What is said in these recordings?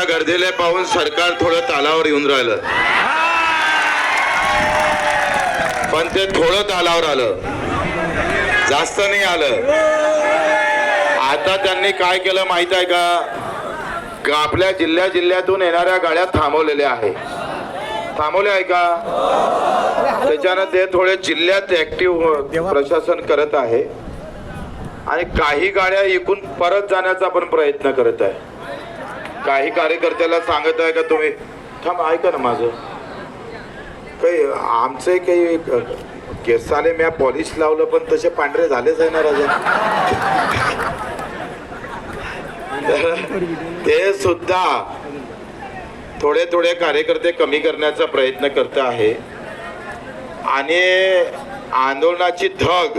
तुमच्या गर्दीला पाहून सरकार थोडं तालावर येऊन राहिलं. पण ते थोडं तालावर आलं. जास्त नाही आलं. आता त्यांनी काय केलं माहीत आहे का? का आपल्या जिल्ह्या जिल्ह्यातून येणाऱ्या गाड्या थांबवलेल्या आहे थांबवल्या आहे का? त्याच्यानं ते थोडे जिल्ह्यात ऍक्टिव्ह हो- प्रशासन करत आहे. आणि काही गाड्या इकून परत जाण्याचा पण प्रयत्न करत आहे. काही कार्यकर्त्याला सांगत आहे का तुम्ही? थांब ऐका ना माझं. काही आमचे काही केसाले म्या पॉलिश लावलं पण तसे पांढरे झालेच आहे ना राजा. ते सुद्धा थोडे थोडे कार्यकर्ते कमी करण्याचा प्रयत्न करत आहे. आणि आंदोलनाची धग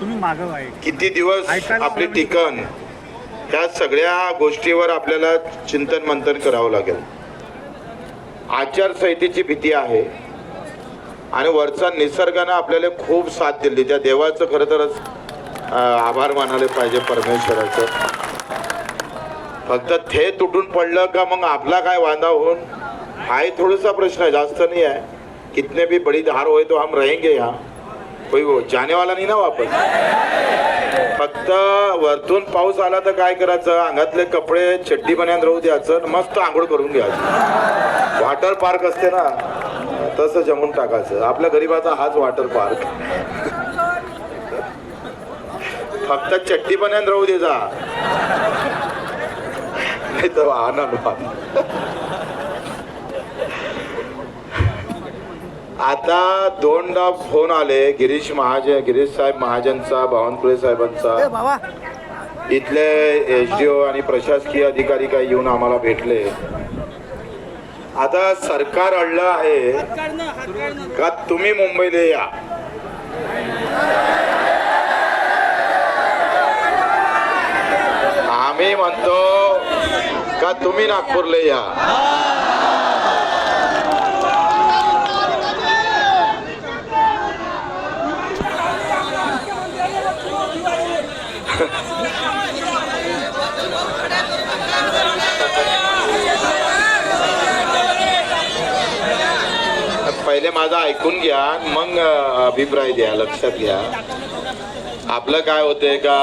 तुम्ही मागं आहे किती दिवस आपली टिकन त्या सगळ्या गोष्टीवर आपल्याला चिंतन मंथन करावं लागेल. आचारसंहितेची भीती आहे. आणि वरचा निसर्गानं आपल्याला खूप साथ दिली. त्या देवाचं खरं तरच आभार मानायला पाहिजे परमेश्वराचं. फक्त थे तुटून पडलं का मग आपला काय वांदा होऊन? हाही थोडासा प्रश्न आहे. जास्त नाही आहे. कितने भी बड़ी धार होय तो हम रहेंगे यहाँ. कोई वो नाही ना वापस. फक्त वरतून पाऊस आला तर काय करायचं? अंगातले कपडे चड्डी बनायला राहू द्यायचं मस्त आंघोळ करून घ्यायचं. वॉटर पार्क असते ना तसं जमून टाकायचं. आपल्या गरीबाचा हाच वॉटर पार्क फक्त चड्डी बन्यान राहू दे जा. नाही तर आनंद आता दोनदा फोन आले. गिरीश महाजन गिरीश साहेब महाजनचा बावनकुळे साहेबांचा. इथले एस डी ओ आणि प्रशासकीय अधिकारी काही येऊन आम्हाला भेटले. आता सरकार अडलं आहे का तुम्ही मुंबईला या? आम्ही म्हणतो का तुम्ही नागपूरला या? पहिले माझं ऐकून घ्या मग अभिप्राय द्या लक्षात घ्या. आपलं काय होतंय का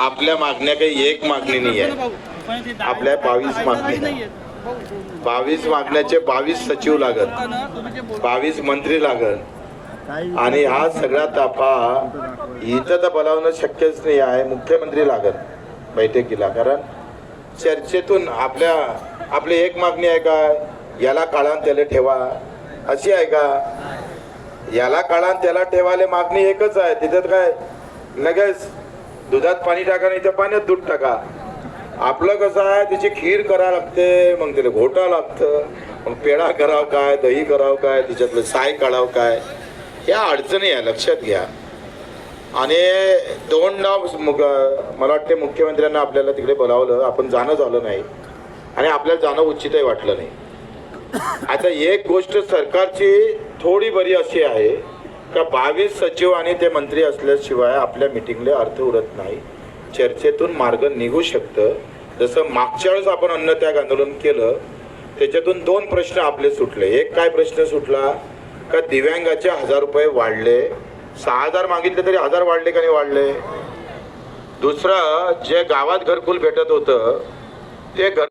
आपल्या मागण्या काही एक मागणी नाही आहे. आपल्या बावीस मागणी बावीस मागण्याचे बावीस सचिव लागत. बावीस मंत्री लागत. आणि हा सगळा तापा इथं तर बोलावणं शक्यच नाही आहे. मुख्यमंत्री लागत बैठकीला. कारण चर्चेतून आपल्या आपली एक मागणी आहे का? याला काळान त्याला ठेवा. अशी आहे का? याला काळान त्याला ठेवायला मागणी एकच आहे. तिथं काय लगेच दुधात पाणी टाका नाही तर पाण्यात दूध टाका. आपलं कसं आहे त्याची खीर करावं लागते मग त्याला घोटा लागतं. मग पेढा करावं काय दही करावं काय तिच्यातलं साय काढावं काय? या अडचणी आहे लक्षात घ्या. आणि दोन नाव मला वाटते मुख्यमंत्र्यांना आपल्याला तिकडे बोलावलं आपण जाणं झालं नाही. आणि आपल्याला जाणं उचितही वाटलं नाही. आता एक गोष्ट सरकारची थोडी बरी अशी आहे का बावीस सचिव आणि ते मंत्री असल्याशिवाय आपल्या मिटिंगला अर्थ उरत नाही. चर्चेतून मार्ग निघू शकतं. जसं मागच्या वेळेस आपण अन्नत्याग आंदोलन केलं त्याच्यातून दोन प्रश्न आपले सुटले. एक काय प्रश्न सुटला? का दिव्यांगाचे हजार रुपये वाढले. सहा हजार मागितले तरी हजार वाढले का नाही वाढले? दुसरं जे गावात घरकुल भेटत होतं ते घर